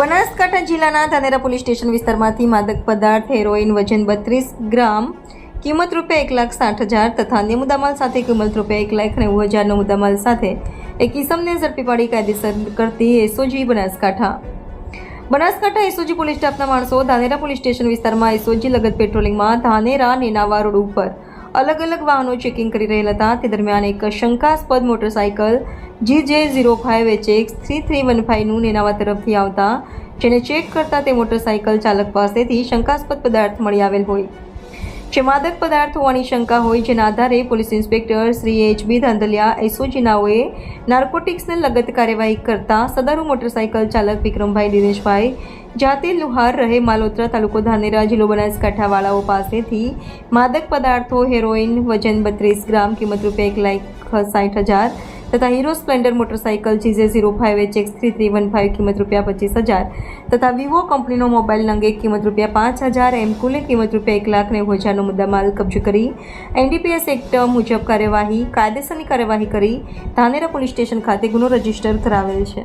બનાસકાંઠા જિલ્લાના Dhanera police station વિસ્તારમાંથી માદક પદાર્થ હેરોઇન વજન બત્રીસ ગ્રામ, કિંમત રૂપિયા એક લાખ સાઠ હજાર તથા અન્ય મુદ્દામાલ સાથે કિંમત રૂપિયા એક લાખ નેવું હજારનો મુદ્દામાલ સાથે એક ઇસમને ઝડપી પાડી કાયદેસર કરતી SOG Banaskantha. Banaskantha SOG police સ્ટાફના માણસો ધાનેરા પોલીસ સ્ટેશન વિસ્તારમાં એસઓજી લગત પેટ્રોલિંગમાં ધાનેરા નેનાવા રોડ ઉપર અલગ અલગ વાહનો ચેકિંગ કરી રહેલા હતા. તે દરમિયાન એક શંકાસ્પદ motorcycle G J zero five H X three three one ફાઇવનું Nenava તરફથી આવતા, જેને ચેક કરતા તે મોટરસાયકલ ચાલક પાસેથી શંકાસ્પદ પદાર્થ મળી આવેલ હોય. જે માદક પદાર્થ હોવાની શંકા હોય, જેના આધારે police inspector Shri H B Dhandhaliya એસઓજીનાઓએ નાર્કોટિક્સને લગત કાર્યવાહી કરતા સદરુ મોટરસાયકલ ચાલક વિક્રમભાઈ દિનેશભાઈ, જાતે લુહાર રહે માલોત્રા તાલુકો ધાનેરા જિલ્લો બનાસકાંઠાવાળાઓ પાસેથી માદક પદાર્થો હેરોઇન વજન બત્રીસ ગ્રામ, કિંમત રૂપિયા એક લાખ સાઠ હજાર તથા Hero Splendor motorcycle GJ zero five H X three three one five કિંમત રૂપિયા પચીસ હજાર તથા વિવો કંપનીનો મોબાઈલ નંગે કિંમત રૂપિયા પાંચ હજાર એમ કુલે કિંમત રૂપિયા એક લાખ નેવું હજારનો મુદ્દામાલ કબજે કરી. એનડીપીએસ એક્ટ મુજબ કાર્યવાહી, કાયદેસરની કાર્યવાહી કરી ધાનેરા પોલીસ સ્ટેશન ખાતે ગુનો રજિસ્ટર કરાવેલ છે.